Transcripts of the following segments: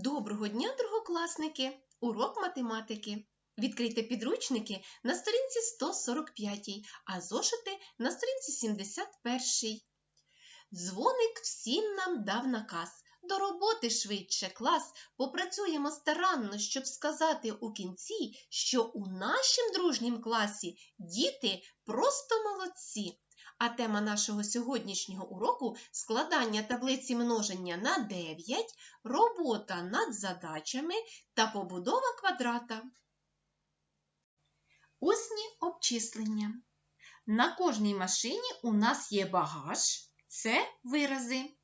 Доброго дня, другокласники! Урок математики. Відкрийте підручники на сторінці 145, а зошити на сторінці 71. Дзвоник всім нам дав наказ. До роботи швидше клас. Попрацюємо старанно, щоб сказати у кінці, що у нашім дружнім класі діти просто молодці. А тема нашого сьогоднішнього уроку складання таблиці множення на 9, робота над задачами та побудова квадрата. Усні обчислення. На кожній машині у нас є багаж це вирази.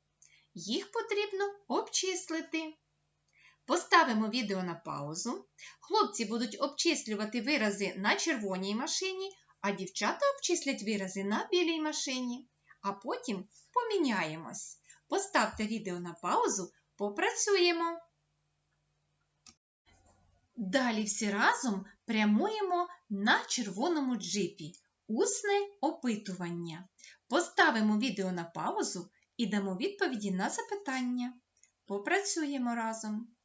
Їх потрібно обчислити. Поставимо відео на паузу. Хлопці будуть обчислювати вирази на червоній машині, а дівчата обчислять вирази на білій машині. А потім поміняємось. Поставте відео на паузу, попрацюємо. Далі всі разом прямуємо на червоному джипі. Усне опитування. Поставимо відео на паузу і дамо відповіді на запитання. Попрацюємо разом.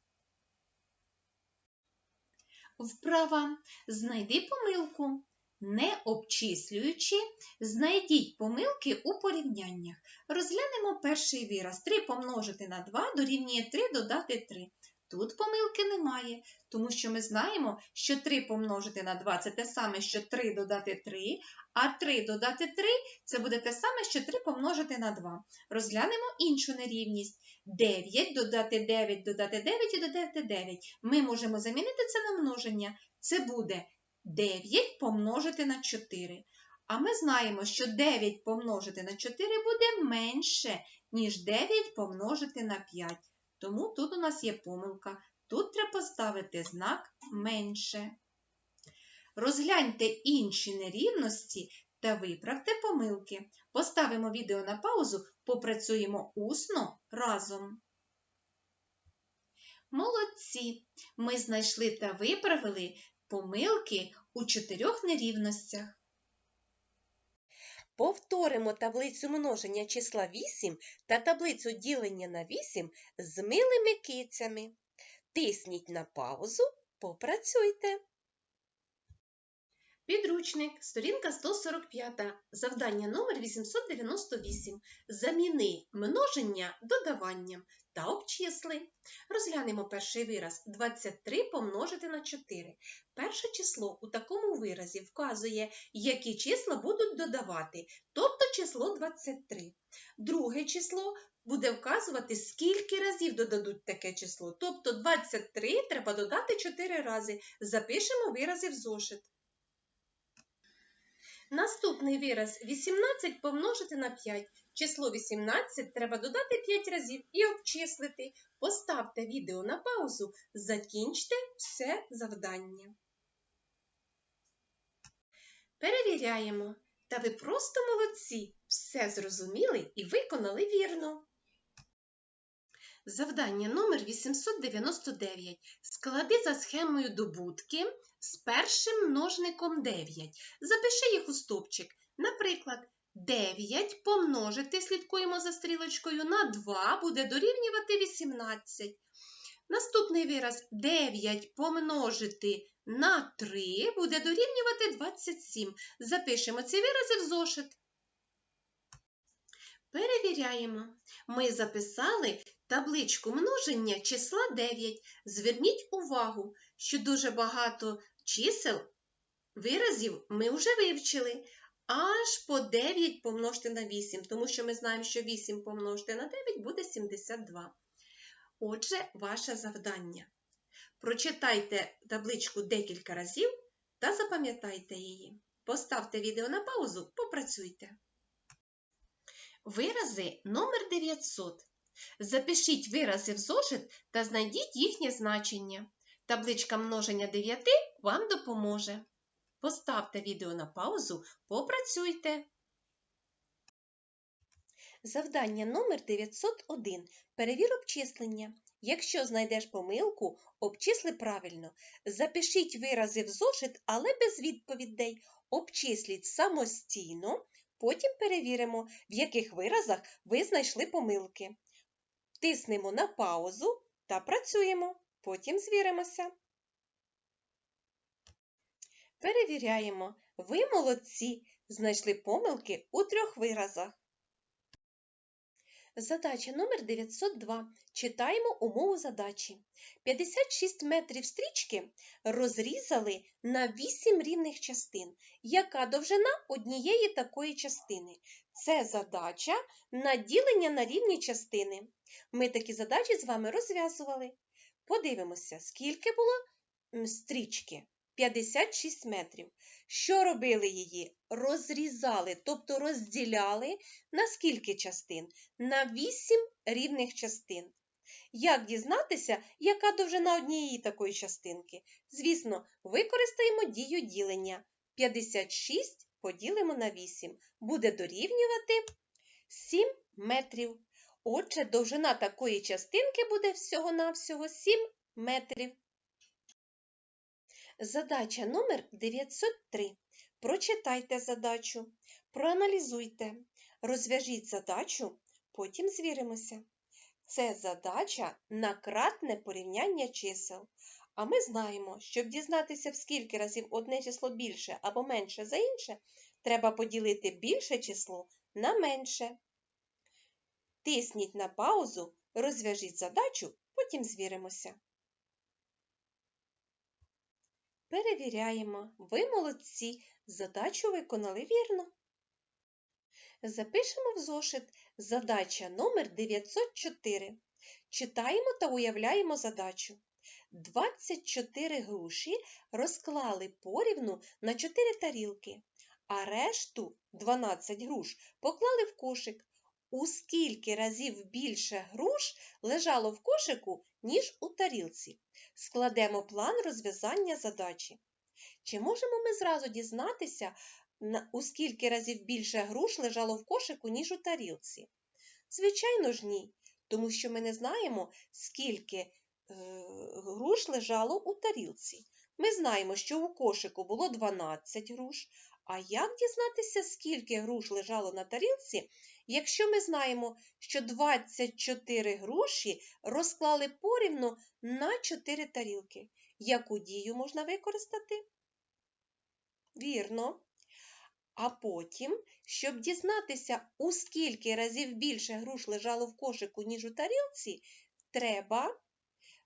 Вправа. Знайди помилку. Не обчислюючи, знайдіть помилки у порівняннях. Розглянемо перший вираз. 3 помножити на 2 дорівнює 3 додати 3. Тут помилки немає, тому що ми знаємо, що 3 помножити на 2 це те саме, що 3 додати 3, а 3 додати 3 це буде те саме, що 3 помножити на 2. Розглянемо іншу нерівність. 9 додати 9, додати 9 і додати 9. Ми можемо замінити це на множення. Це буде 9 помножити на 4. А ми знаємо, що 9 помножити на 4 буде менше, ніж 9 помножити на 5. Тому тут у нас є помилка. Тут треба поставити знак менше. Розгляньте інші нерівності та виправте помилки. Поставимо відео на паузу, попрацюємо усно разом. Молодці! Ми знайшли та виправили помилки у чотирьох нерівностях. Повторимо таблицю множення числа 8 та таблицю ділення на 8 з милими кицями. Тисніть на паузу, попрацюйте. Підручник, сторінка 145, завдання номер 898. Заміни множення додаванням та обчисли. Розглянемо перший вираз 23 помножити на 4. Перше число у такому виразі вказує, які числа будуть додавати, тобто число 23. Друге число буде вказувати, скільки разів додадуть таке число. Тобто 23 треба додати 4 рази. Запишемо вирази в зошит. Наступний вираз 18 помножити на 5. Число 18 треба додати 5 разів і обчислити. Поставте відео на паузу, закінчте все завдання. Перевіряємо. Та ви просто молодці! Все зрозуміли і виконали вірно. Завдання номер 899. Склади за схемою добутки з першим множником 9. Запиши їх у стовпчик. Наприклад, 9 помножити, слідкуємо за стрілочкою, на 2 буде дорівнювати 18. Наступний вираз 9 помножити на 3 буде дорівнювати 27. Запишемо ці вирази в зошит. Перевіряємо. Ми записали табличку множення числа 9. Зверніть увагу, що дуже багато чисел, виразів ми вже вивчили. Аж по 9 помножити на 8, тому що ми знаємо, що 8 помножити на 9 буде 72. Отже, ваше завдання. Прочитайте табличку декілька разів та запам'ятайте її. Поставте відео на паузу, попрацюйте. Вирази номер 900. Запишіть вирази в зошит та знайдіть їхнє значення. Табличка множення 9 вам допоможе. Поставте відео на паузу, попрацюйте. Завдання номер 901. Перевір обчислення. Якщо знайдеш помилку, обчисли правильно. Запишіть вирази в зошит, але без відповідей. Обчисліть самостійно, потім перевіримо, в яких виразах ви знайшли помилки. Тиснемо на паузу та працюємо. Потім звіримося. Перевіряємо. Ви молодці. Знайшли помилки у трьох виразах. Задача номер 902. Читаємо умову задачі. 56 метрів стрічки розрізали на 8 рівних частин. Яка довжина однієї такої частини? Це задача на ділення на рівні частини. Ми такі задачі з вами розв'язували. Подивимося, скільки було стрічки. 56 метрів. Що робили її? Розрізали, тобто розділяли на скільки частин? На 8 рівних частин. Як дізнатися, яка довжина однієї такої частинки? Звісно, використаємо дію ділення. 56 поділимо на 8. Буде дорівнювати 7 метрів. Отже, довжина такої частинки буде всього-навсього 7 метрів. Задача номер 903. Прочитайте задачу, проаналізуйте, розв'яжіть задачу, потім звіримося. Це задача на кратне порівняння чисел. А ми знаємо, щоб дізнатися, в скільки разів одне число більше або менше за інше, треба поділити більше число на менше. Тисніть на паузу, розв'яжіть задачу, потім звіримося. Перевіряємо. Ви молодці. Задачу виконали вірно. Запишемо в зошит задача номер 904. Читаємо та уявляємо задачу. 24 груші розклали порівну на 4 тарілки, а решту 12 груш поклали в кошик. У скільки разів більше груш лежало в кошику, ніж у тарілці? Складемо план розв'язання задачі. Чи можемо ми зразу дізнатися, у скільки разів більше груш лежало в кошику, ніж у тарілці? Звичайно ж ні, тому що ми не знаємо, скільки е, груш лежало у тарілці. Ми знаємо, що у кошику було 12 груш. А як дізнатися, скільки груш лежало на тарілці, якщо ми знаємо, що 24 груші розклали порівну на 4 тарілки? Яку дію можна використати? Вірно. А потім, щоб дізнатися, у скільки разів більше груш лежало в кошику, ніж у тарілці, треба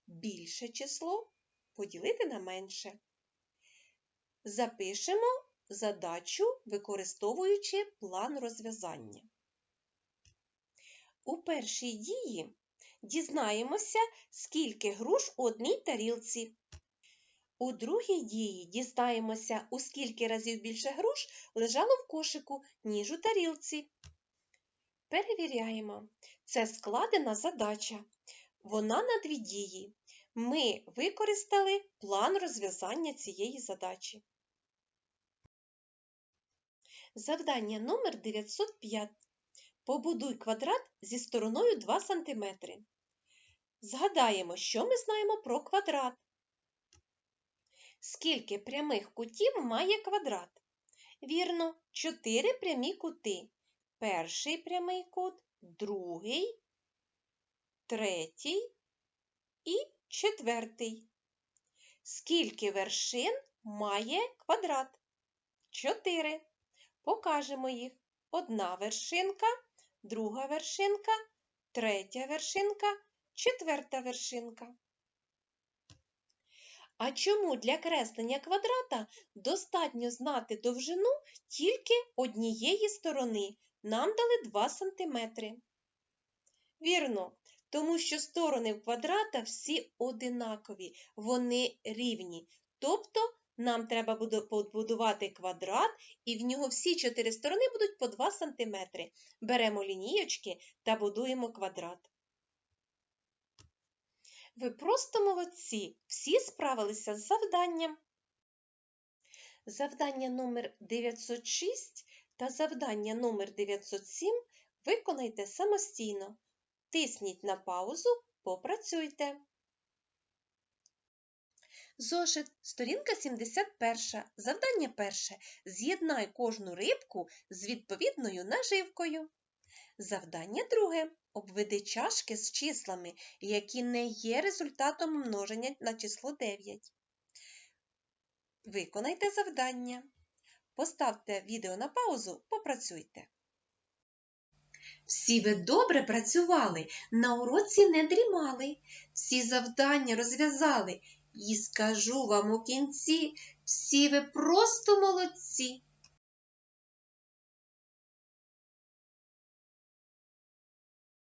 більше число поділити на менше. Запишемо задачу, використовуючи план розв'язання. У першій дії дізнаємося, скільки груш у одній тарілці. У другій дії дізнаємося, у скільки разів більше груш лежало в кошику, ніж у тарілці. Перевіряємо. Це складена задача. Вона на дві дії. Ми використали план розв'язання цієї задачі. Завдання номер 905. Побудуй квадрат зі стороною 2 см. Згадаємо, що ми знаємо про квадрат. Скільки прямих кутів має квадрат? Вірно, 4 прямі кути. Перший прямий кут, другий, третій і четвертий. Скільки вершин має квадрат? 4. Покажемо їх. Одна вершинка, друга вершинка, третя вершинка, четверта вершинка. А чому для креслення квадрата достатньо знати довжину тільки однієї сторони? Нам дали 2 см. Вірно, тому що сторони в квадрата всі одинакові, вони рівні. Тобто нам треба буде побудувати квадрат, і в нього всі чотири сторони будуть по 2 см. Беремо лінієчки та будуємо квадрат. Ви просто молодці, всі справилися з завданням. Завдання номер 906 та завдання номер 907 виконайте самостійно. Тисніть на паузу, попрацюйте. Зошит, сторінка 71. Завдання перше. З'єднай кожну рибку з відповідною наживкою. Завдання друге. Обведи чашки з числами, які не є результатом множення на число 9. Виконайте завдання. Поставте відео на паузу, попрацюйте. Всі ви добре працювали, на уроці не дрімали, всі завдання розв'язали. І скажу вам у кінці, всі ви просто молодці.